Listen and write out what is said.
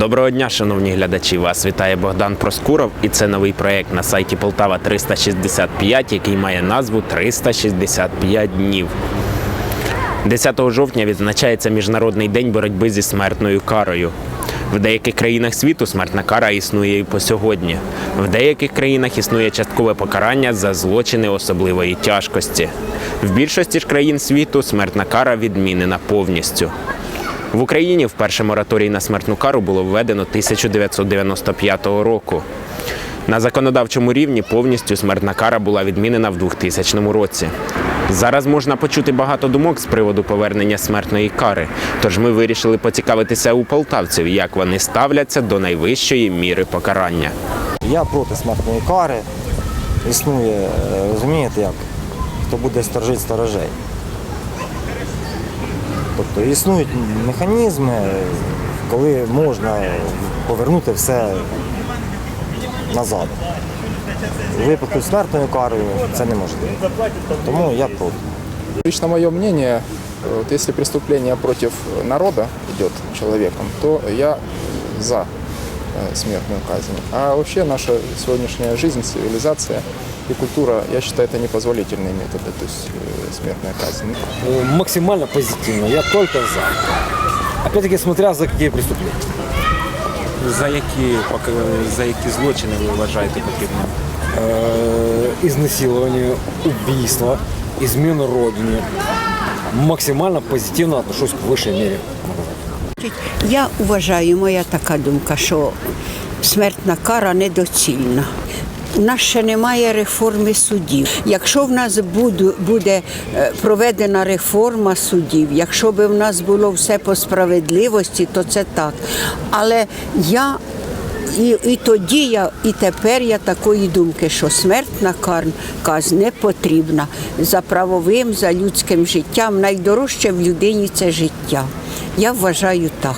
Доброго дня, шановні глядачі! Вас вітає Богдан Проскуров, і це новий проект на сайті Полтава 365, який має назву 365 днів. 10 жовтня відзначається Міжнародний день боротьби зі смертною карою. В деяких країнах світу смертна кара існує і по сьогодні. В деяких країнах існує часткове покарання за злочини особливої тяжкості. В більшості ж країн світу смертна кара відмінена повністю. В Україні вперше мораторій на смертну кару було введено 1995 року. На законодавчому рівні повністю смертна кара була відмінена в 2000 році. Зараз можна почути багато думок з приводу повернення смертної кари. Тож ми вирішили поцікавитися у полтавців, як вони ставляться до найвищої міри покарання. Я проти смертної кари. Існує, е, розумієте як? Хто буде сторожити сторожей. Тобто існують механізми, коли можна повернути все назад. У випадку смертною карою це неможливо. Тому я проти. Лично мое мнение, вот если преступление против народа идет человеком, то я за смертную казнь. А вообще наша сегодняшняя жизнь, цивилизация и культура, я считаю, это непозволительные методы, то есть э, смертная казнь. Э, максимально позитивно. Я только за. Опять-таки, смотря за какие преступления. За які, поки- за які злочини ви вважаєте потрібно? Э, изнасилование, убийство, измена родине. Максимально позитивно отношусь к высшей мере. Я вважаю, моя така думка, що смертна кара недоцільна. У нас ще немає реформи судів. Якщо в нас буде, е, проведена реформа судів, якщо б в нас було все по справедливості, то це так. Але я і, і тоді я, і тепер я такої думки, що смертна казнь не потрібна за правовим, за людським життям. Найдорожче в людині це життя. Я вважаю так.